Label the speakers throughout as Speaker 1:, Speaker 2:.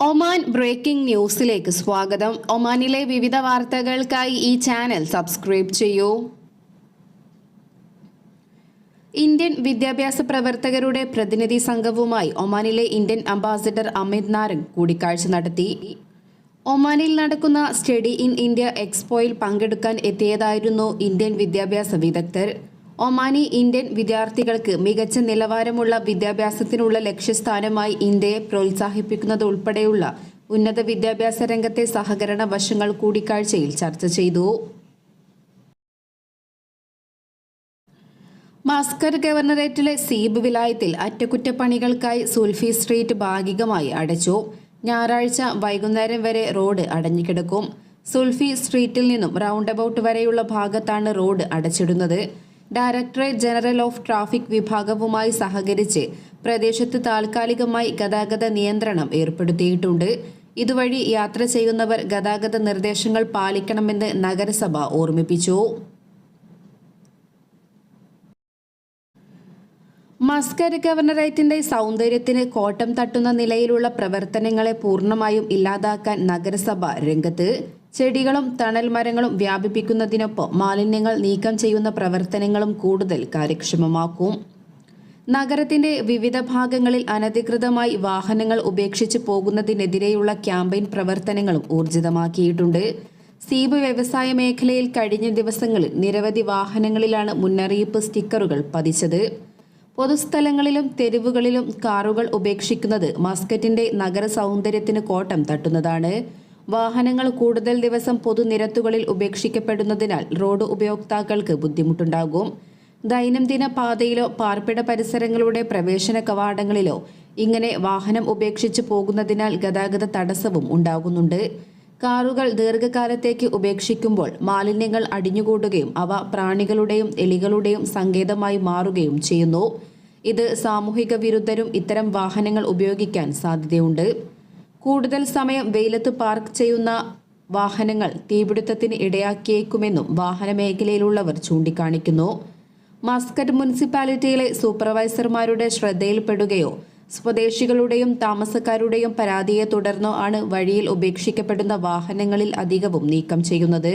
Speaker 1: Oman breaking ന്യൂസിലേക്ക് സ്വാഗതം. ഒമാനിലെ വിവിധ വാർത്തകൾക്കായി ഈ ചാനൽ സബ്സ്ക്രൈബ് ചെയ്യൂ. ഇന്ത്യൻ വിദ്യാഭ്യാസ പ്രവർത്തകരുടെ പ്രതിനിധി സംഘവുമായി ഒമാനിലെ ഇന്ത്യൻ അംബാസിഡർ അമിത് നാരംഗ് കൂടിക്കാഴ്ച നടത്തി. ഒമാനിൽ നടക്കുന്ന സ്റ്റഡി ഇൻ ഇന്ത്യ എക്സ്പോയിൽ പങ്കെടുക്കാൻ എത്തിയതായിരുന്നു ഇന്ത്യൻ വിദ്യാഭ്യാസ വിദഗ്ധർ. ഒമാനി ഇന്ത്യൻ വിദ്യാർത്ഥികൾക്ക് മികച്ച നിലവാരമുള്ള വിദ്യാഭ്യാസത്തിനുള്ള ലക്ഷ്യസ്ഥാനമായി ഇന്ത്യയെ പ്രോത്സാഹിപ്പിക്കുന്നത് ഉൾപ്പെടെയുള്ള ഉന്നത വിദ്യാഭ്യാസ രംഗത്തെ സഹകരണ വശങ്ങൾ കൂടിക്കാഴ്ചയിൽ ചർച്ച ചെയ്തു. മാസ്കർ ഗവർണറേറ്റിലെ സീബ് വിലായത്തിൽ അറ്റകുറ്റപ്പണികൾക്കായി സുൽഫി സ്ട്രീറ്റ് ഭാഗികമായി അടച്ചു. ഞായറാഴ്ച വൈകുന്നേരം വരെ റോഡ് അടഞ്ഞുകിടക്കും. സുൽഫി സ്ട്രീറ്റിൽ നിന്നും റൗണ്ട് അബൌട്ട് വരെയുള്ള ഭാഗത്താണ് റോഡ് അടച്ചിടുന്നത്. ഡയറക്ടറേറ്റ് ജനറൽ ഓഫ് ട്രാഫിക് വിഭാഗവുമായി സഹകരിച്ച് പ്രദേശത്ത് താൽക്കാലികമായി ഗതാഗത നിയന്ത്രണം ഏർപ്പെടുത്തിയിട്ടുണ്ട്. ഇതുവഴി യാത്ര ചെയ്യുന്നവർ ഗതാഗത നിർദ്ദേശങ്ങൾ പാലിക്കണമെന്ന് നഗരസഭ ഓർമ്മിപ്പിച്ചു. മസ്കര ഗവർണറേറ്റിന്റെ സൗന്ദര്യത്തിന് കോട്ടം തട്ടുന്ന നിലയിലുള്ള പ്രവർത്തനങ്ങളെ പൂർണമായും ഇല്ലാതാക്കാൻ നഗരസഭ രംഗത്ത് ചെടികളും തണൽ മരങ്ങളും വ്യാപിപ്പിക്കുന്നതിനൊപ്പം മാലിന്യങ്ങൾ നീക്കം ചെയ്യുന്ന പ്രവർത്തനങ്ങളും കൂടുതൽ കാര്യക്ഷമമാക്കും. നഗരത്തിന്റെ വിവിധ ഭാഗങ്ങളിൽ അനധികൃതമായി വാഹനങ്ങൾ ഉപേക്ഷിച്ച് പോകുന്നതിനെതിരെയുള്ള ക്യാമ്പയിൻ പ്രവർത്തനങ്ങളും ഊർജിതമാക്കിയിട്ടുണ്ട്. സീബ് വ്യവസായ മേഖലയിൽ കഴിഞ്ഞ ദിവസങ്ങളിൽ നിരവധി വാഹനങ്ങളിലാണ് മുന്നറിയിപ്പ് സ്റ്റിക്കറുകൾ പതിച്ചത്. പൊതുസ്ഥലങ്ങളിലും തെരുവുകളിലും കാറുകൾ ഉപേക്ഷിക്കുന്നത് മസ്കറ്റിന്റെ നഗര സൗന്ദര്യത്തിന് കോട്ടം തട്ടുന്നതാണ്. വാഹനങ്ങൾ കൂടുതൽ ദിവസം പൊതുനിരത്തുകളിൽ ഉപേക്ഷിക്കപ്പെടുന്നതിനാൽ റോഡ് ഉപയോക്താക്കൾക്ക് ബുദ്ധിമുട്ടുണ്ടാകും. ദൈനംദിന പാതയിലോ പാർപ്പിട പരിസരങ്ങളുടെ പ്രവേശന കവാടങ്ങളിലോ ഇങ്ങനെ വാഹനം ഉപേക്ഷിച്ച് പോകുന്നതിനാൽ ഗതാഗത തടസ്സവും ഉണ്ടാകുന്നുണ്ട്. കാറുകൾ ദീർഘകാലത്തേക്ക് ഉപേക്ഷിക്കുമ്പോൾ മാലിന്യങ്ങൾ അടിഞ്ഞുകൂടുകയും അവ പ്രാണികളുടെയും എലികളുടെയും സങ്കേതമായി മാറുകയും ചെയ്യുന്നു. ഇത് സാമൂഹിക വിരുദ്ധരും ഇത്തരം വാഹനങ്ങൾ ഉപയോഗിക്കാൻ സാധ്യതയുണ്ട്. കൂടുതൽ സമയം വെയിലത്ത് പാർക്ക് ചെയ്യുന്ന വാഹനങ്ങൾ തീപിടുത്തത്തിന് ഇടയാക്കിയേക്കുമെന്നും വാഹന മേഖലയിലുള്ളവർ ചൂണ്ടിക്കാണിക്കുന്നു. മസ്കറ്റ് മുനിസിപ്പാലിറ്റിയിലെ സൂപ്പർവൈസർമാരുടെ ശ്രദ്ധയിൽപ്പെടുകയോ സ്വദേശികളുടെയും താമസക്കാരുടെയും പരാതിയെ തുടർന്നോ ആണ് വഴിയിൽ ഉപേക്ഷിക്കപ്പെടുന്ന വാഹനങ്ങളിൽ അധികവും നീക്കം ചെയ്യുന്നത്.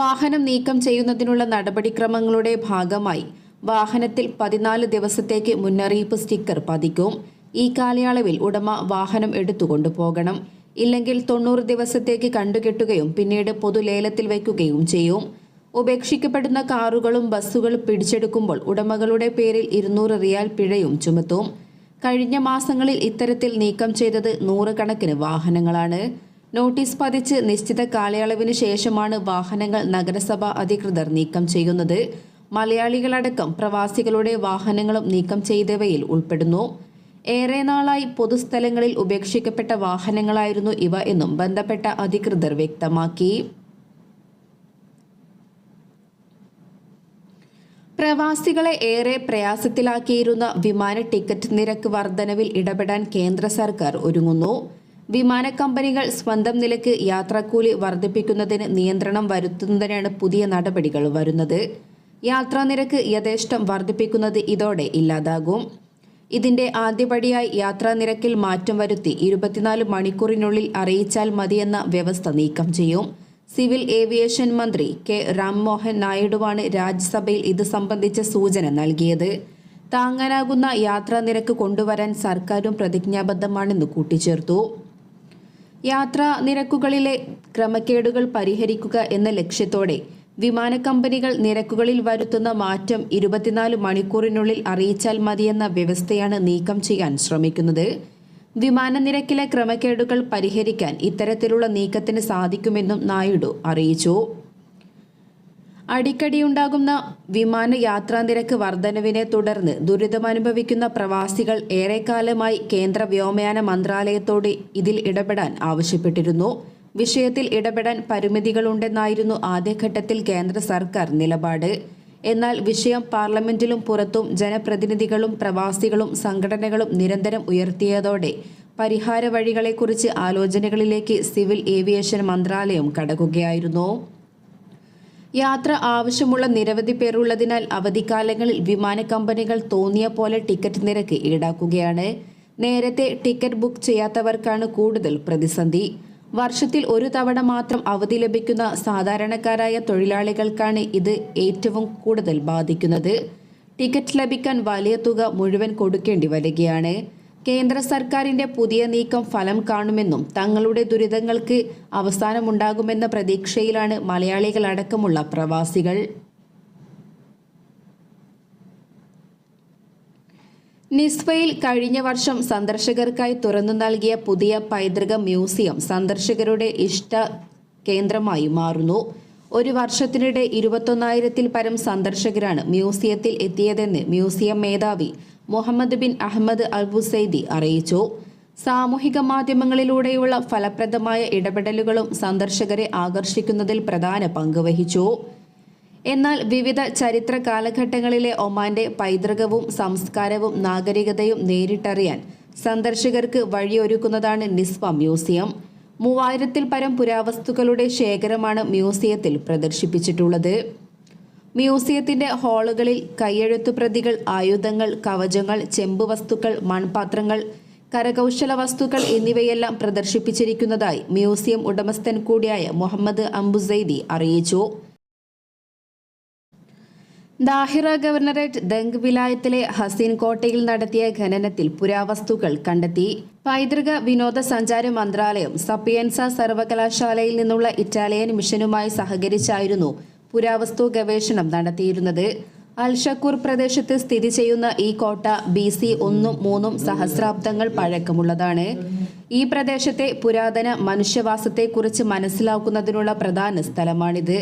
Speaker 1: വാഹനം നീക്കം ചെയ്യുന്നതിനുള്ള നടപടിക്രമങ്ങളുടെ ഭാഗമായി വാഹനത്തിൽ പതിനാല് ദിവസത്തേക്ക് മുന്നറിയിപ്പ് സ്റ്റിക്കർ പതിക്കും. ഈ കാലയളവിൽ ഉടമ വാഹനം എടുത്തുകൊണ്ടു പോകണം. ഇല്ലെങ്കിൽ തൊണ്ണൂറ് ദിവസത്തേക്ക് കണ്ടുകെട്ടുകയും പിന്നീട് പൊതുലേലത്തിൽ വയ്ക്കുകയും ചെയ്യും. ഉപേക്ഷിക്കപ്പെടുന്ന കാറുകളും ബസ്സുകളും പിടിച്ചെടുക്കുമ്പോൾ ഉടമകളുടെ പേരിൽ ഇരുന്നൂറ് റിയാൽ പിഴയും ചുമത്തും. കഴിഞ്ഞ മാസങ്ങളിൽ ഇത്തരത്തിൽ നീക്കം ചെയ്തത് നൂറുകണക്കിന് വാഹനങ്ങളാണ്. നോട്ടീസ് പതിച്ച് നിശ്ചിത കാലയളവിന് ശേഷമാണ് വാഹനങ്ങൾ നഗരസഭ അധികൃതർ നീക്കം ചെയ്യുന്നത്. മലയാളികളടക്കം പ്രവാസികളുടെ വാഹനങ്ങളും നീക്കം ചെയ്തവയിൽ ഉൾപ്പെടുന്നു. ഏറെ നാളായി പൊതുസ്ഥലങ്ങളിൽ ഉപേക്ഷിക്കപ്പെട്ട വാഹനങ്ങളായിരുന്നു ഇവ എന്നും ബന്ധപ്പെട്ട അധികൃതർ വ്യക്തമാക്കി. പ്രവാസികളെ ഏറെ പ്രയാസത്തിലാക്കിയിരുന്ന വിമാന ടിക്കറ്റ് നിരക്ക് വർധനവിൽ ഇടപെടാൻ കേന്ദ്ര സർക്കാർ ഒരുങ്ങുന്നു. വിമാന കമ്പനികൾ സ്വന്തം നിലയ്ക്ക് യാത്രാക്കൂലി വർദ്ധിപ്പിക്കുന്നതിന് നിയന്ത്രണം വരുത്തുന്നതിനാണ് പുതിയ നടപടികൾ വരുന്നത്. യാത്രാ നിരക്ക് യഥേഷ്ടം വർദ്ധിപ്പിക്കുന്നത് ഇതോടെ ഇല്ലാതാകും. ഇതിന്റെ ആദ്യപടിയായി യാത്രാ നിരക്കിൽ മാറ്റം വരുത്തി ഇരുപത്തിനാല് മണിക്കൂറിനുള്ളിൽ അറിയിച്ചാൽ മതിയെന്ന വ്യവസ്ഥ നീക്കം ചെയ്യും. സിവിൽ ഏവിയേഷൻ മന്ത്രി കെ രാംമോഹൻ നായിഡുവാണ് രാജ്യസഭയിൽ ഇത് സംബന്ധിച്ച സൂചന നൽകിയത്. താങ്ങാനാകുന്ന യാത്രാ നിരക്ക് കൊണ്ടുവരാൻ സർക്കാരും പ്രതിജ്ഞാബദ്ധമാണെന്ന് കൂട്ടിച്ചേർത്തു. യാത്രാ നിരക്കുകളിലെ ക്രമക്കേടുകൾ പരിഹരിക്കുക എന്ന ലക്ഷ്യത്തോടെ വിമാന കമ്പനികൾ നിരക്കുകളിൽ വരുത്തുന്ന മാറ്റം ഇരുപത്തിനാല് മണിക്കൂറിനുള്ളിൽ അറിയിച്ചാൽ മതിയെന്ന വ്യവസ്ഥയാണ് നീക്കം ചെയ്യാൻ ശ്രമിക്കുന്നത്. വിമാന നിരക്കിലെ ക്രമക്കേടുകൾ പരിഹരിക്കാൻ ഇത്തരത്തിലുള്ള നീക്കത്തിന് സാധിക്കുമെന്നും നായിഡു അറിയിച്ചു. അടിക്കടിയുണ്ടാകുന്ന വിമാന യാത്രാ നിരക്ക് വർധനവിനെ തുടർന്ന് ദുരിതമനുഭവിക്കുന്ന പ്രവാസികൾ ഏറെക്കാലമായി കേന്ദ്ര വ്യോമയാന മന്ത്രാലയത്തോട് ഇതിൽ ഇടപെടാൻ ആവശ്യപ്പെട്ടിരുന്നു. വിഷയത്തിൽ ഇടപെടാൻ പരിമിതികളുണ്ടെന്നായിരുന്നു ആദ്യഘട്ടത്തിൽ കേന്ദ്ര സർക്കാർ നിലപാട്. എന്നാൽ വിഷയം പാർലമെന്റിലും പുറത്തും ജനപ്രതിനിധികളും പ്രവാസികളും സംഘടനകളും നിരന്തരം ഉയർത്തിയതോടെ പരിഹാര വഴികളെക്കുറിച്ച് ആലോചനകളിലേക്ക് സിവിൽ ഏവിയേഷൻ മന്ത്രാലയം കടക്കുകയായിരുന്നു. യാത്ര ആവശ്യമുള്ള നിരവധി പേരുള്ളതിനാൽ അവധിക്കാലങ്ങളിൽ വിമാന കമ്പനികൾ തോന്നിയ പോലെ ടിക്കറ്റ് നിരക്ക് ഈടാക്കുകയാണ്. നേരത്തെ ടിക്കറ്റ് ബുക്ക് ചെയ്യാത്തവർക്കാണ് കൂടുതൽ പ്രതിസന്ധി. വർഷത്തിൽ ഒരു തവണ മാത്രം അവധി ലഭിക്കുന്ന സാധാരണക്കാരായ തൊഴിലാളികൾക്കാണ് ഇത് ഏറ്റവും കൂടുതൽ ബാധിക്കുന്നത്. ടിക്കറ്റ് ലഭിക്കാൻ വലിയ തുക മുഴുവൻ കൊടുക്കേണ്ടി വരികയാണ്. കേന്ദ്ര സർക്കാരിന്റെ പുതിയ നീക്കം ഫലം കാണുമെന്നും തങ്ങളുടെ ദുരിതങ്ങൾക്ക് അവസാനമുണ്ടാകുമെന്ന പ്രതീക്ഷയിലാണ് മലയാളികളടക്കമുള്ള പ്രവാസികൾ. നിസ്വയിൽ കഴിഞ്ഞ വർഷം സന്ദർശകർക്കായി തുറന്നു നൽകിയ പുതിയ പൈതൃക മ്യൂസിയം സന്ദർശകരുടെ ഇഷ്ട കേന്ദ്രമായി മാറുന്നു. ഒരു വർഷത്തിനിടെ ഇരുപത്തൊന്നായിരത്തിൽ പരം സന്ദർശകരാണ് മ്യൂസിയത്തിൽ എത്തിയതെന്ന് മ്യൂസിയം മേധാവി മുഹമ്മദ് ബിൻ അഹമ്മദ് അൽബുസൈദി അറിയിച്ചു. സാമൂഹിക മാധ്യമങ്ങളിലൂടെയുള്ള ഫലപ്രദമായ ഇടപെടലുകളും സന്ദർശകരെ ആകർഷിക്കുന്നതിൽ പ്രധാന പങ്ക് വഹിച്ചു. എന്നാൽ വിവിധ ചരിത്ര കാലഘട്ടങ്ങളിലെ ഒമാന്റെ പൈതൃകവും സംസ്കാരവും നാഗരികതയും നേരിട്ടറിയാൻ സന്ദർശകർക്ക് വഴിയൊരുക്കുന്നതാണ് നിസ്വ മ്യൂസിയം. മൂവായിരത്തിൽ പരം പുരാവസ്തുക്കളുടെ ശേഖരമാണ് മ്യൂസിയത്തിൽ പ്രദർശിപ്പിച്ചിട്ടുള്ളത്. മ്യൂസിയത്തിന്റെ ഹാളുകളിൽ കയ്യെഴുത്തു പ്രതികൾ ആയുധങ്ങൾ കവചങ്ങൾ ചെമ്പ് വസ്തുക്കൾ മൺപാത്രങ്ങൾ കരകൗശല വസ്തുക്കൾ എന്നിവയെല്ലാം പ്രദർശിപ്പിച്ചിരിക്കുന്നതായി മ്യൂസിയം ഉടമസ്ഥൻ കൂടിയായ മുഹമ്മദ് അംബുസൈദി അറിയിച്ചു. ദാഹിറ ഗവർണറേറ്റ് ദംഗ് വിലായത്തിലെ ഹസീൻ കോട്ടയിൽ നടത്തിയ ഖനനത്തിൽ പുരാവസ്തുക്കൾ കണ്ടെത്തി. പൈതൃക വിനോദസഞ്ചാര മന്ത്രാലയം സപ്പിയൻസ സർവകലാശാലയിൽ നിന്നുള്ള ഇറ്റാലിയൻ മിഷനുമായി സഹകരിച്ചായിരുന്നു പുരാവസ്തു ഗവേഷണം നടത്തിയിരുന്നത്. അൽഷക്കൂർ പ്രദേശത്ത് സ്ഥിതി ചെയ്യുന്ന ഈ കോട്ട ബി സി ഒന്നും മൂന്നും സഹസ്രാബ്ദങ്ങൾ പഴക്കമുള്ളതാണ്. ഈ പ്രദേശത്തെ പുരാതന മനുഷ്യവാസത്തെക്കുറിച്ച് മനസ്സിലാക്കുന്നതിനുള്ള പ്രധാന സ്ഥലമാണിത്.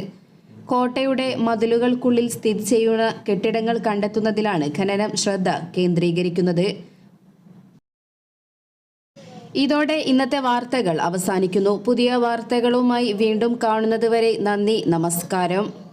Speaker 1: കോട്ടയുടെ മതിലുകൾക്കുള്ളിൽ സ്ഥിതി ചെയ്യുന്ന കെട്ടിടങ്ങൾ കണ്ടെത്തുന്നതിലാണ് ഖനനം ശ്രദ്ധ കേന്ദ്രീകരിക്കുന്നത്. ഇതോടെ ഇന്നത്തെ വാർത്തകൾ അവസാനിക്കുന്നു. പുതിയ വാർത്തകളുമായി വീണ്ടും കാണുന്നതുവരെ നന്ദി നമസ്കാരം.